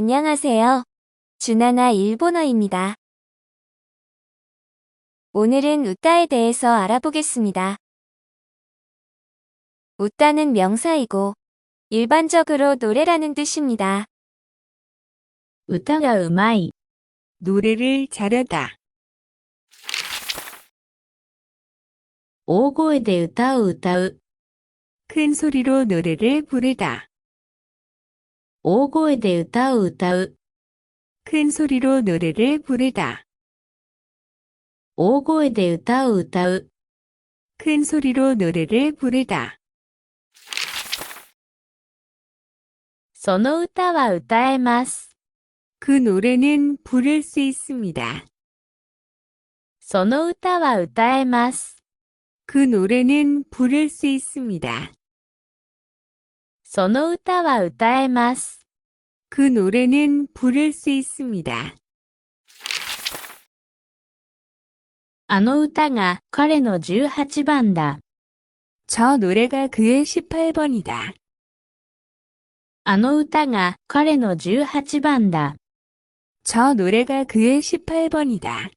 안녕하세요. 주나나 일본어입니다. 오늘은 웃다에 대해서 알아보겠습니다. 웃다는 명사이고 일반적으로 노래라는 뜻입니다. 웃다가 음아이 노래를 잘하다. 오고에 대우다 우다우 큰 소리로 노래를 부르다. 大声で歌を歌う、 큰 소리로 노래를 부르다, 大声で歌を歌う、 큰 소리로 노래를 부르다. その歌は歌えます。 그 노래는 부를 수 있습니다. その歌は歌えます。 그 노래는 부를 수 있습니다. その歌は歌えます。 그 노래는 부를 수 있습니다. あの歌が彼の18番だ。 저 노래가 그의 18번이다. あの歌が彼の18番だ。 저 노래가 그의 18번이다.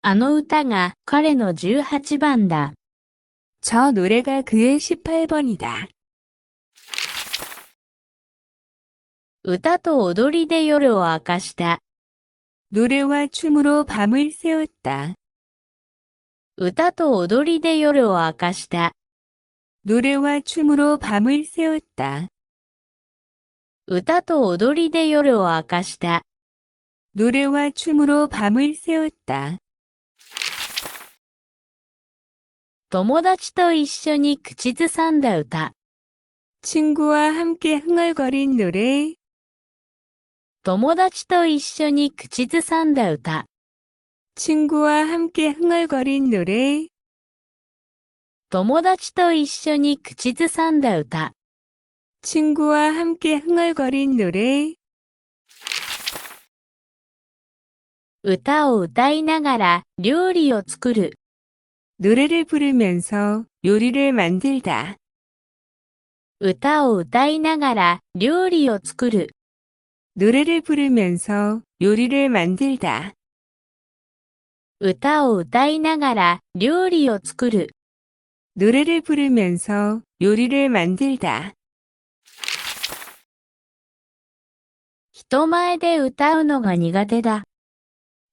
あの歌が彼の18番だ。 저 노래가 그의 18번이다. 歌と踊りで夜を明かした。 노래와 춤으로 밤을 새웠다. 歌と踊りで夜を明かした。 노래와 춤으로 밤을 새웠다. 歌と踊りで夜を明かした。 노래와 춤으로 밤을 새웠다. 友達と一緒に口ずさんだ歌。 친구와 함께 흥얼거린 노래, 友達と一緒に口ずさんだ歌。 친구와 함께 흥얼거린 노래, 友達と一緒に口ずさんだ歌。 친구와 함께 흥얼거린 노래, 歌を歌いながら料理を作る。 노래를 부르면서 요리를 만들다. 歌を歌いながら料理を作る。 노래를 부르면서 요리를 만들다. 歌を歌いながら料理を作る。 노래를 부르면서 요리를 만들다. 人前で歌うのが苦手だ。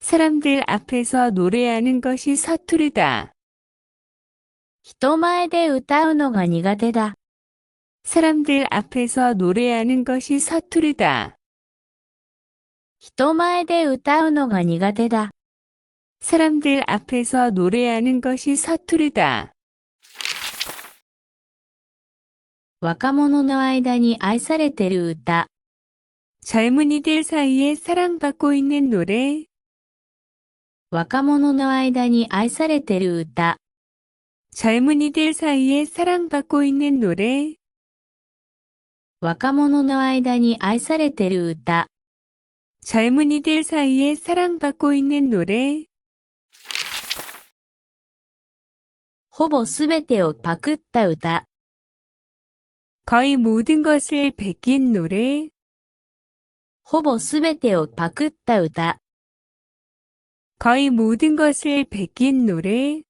사람들 앞에서 노래하는 것이 서투르다. 人前で歌うのが苦手だ。 사람들 앞에서 노래하는 것이 서투르다. 人前で歌うのが苦手だ。 사람들 앞에서 노래하는 것이 서투르다. 若者の間に愛されてる歌。 젊은이들 사이에 사랑받고 있는 노래, 若者の間に愛されてる歌。 젊은이들 사이에 사랑받고 있는 노래, 若者の間に愛されてる歌。 젊은이들 사이에 사랑받고 있는 노래, ほぼすべてをパクった歌。 거의 모든 것을 베낀 노래, ほぼすべてをパクった歌。 거의 모든 것을 베낀 노래,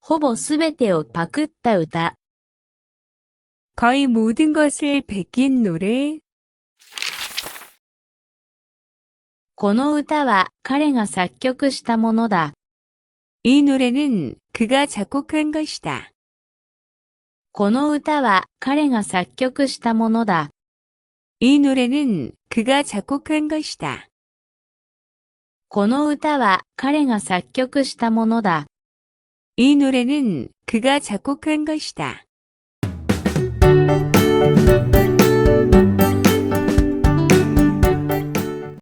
ほぼすべてをパクった歌。 거의 모든 것을 베낀 노래, この歌は彼が作曲したものだ。이노래는그가작곡한것이 다。 この歌は彼が作曲したものだ。이노래는그가작곡한것이 다。 この歌は彼が作曲したものだ。이노래는그가작곡한것이 다。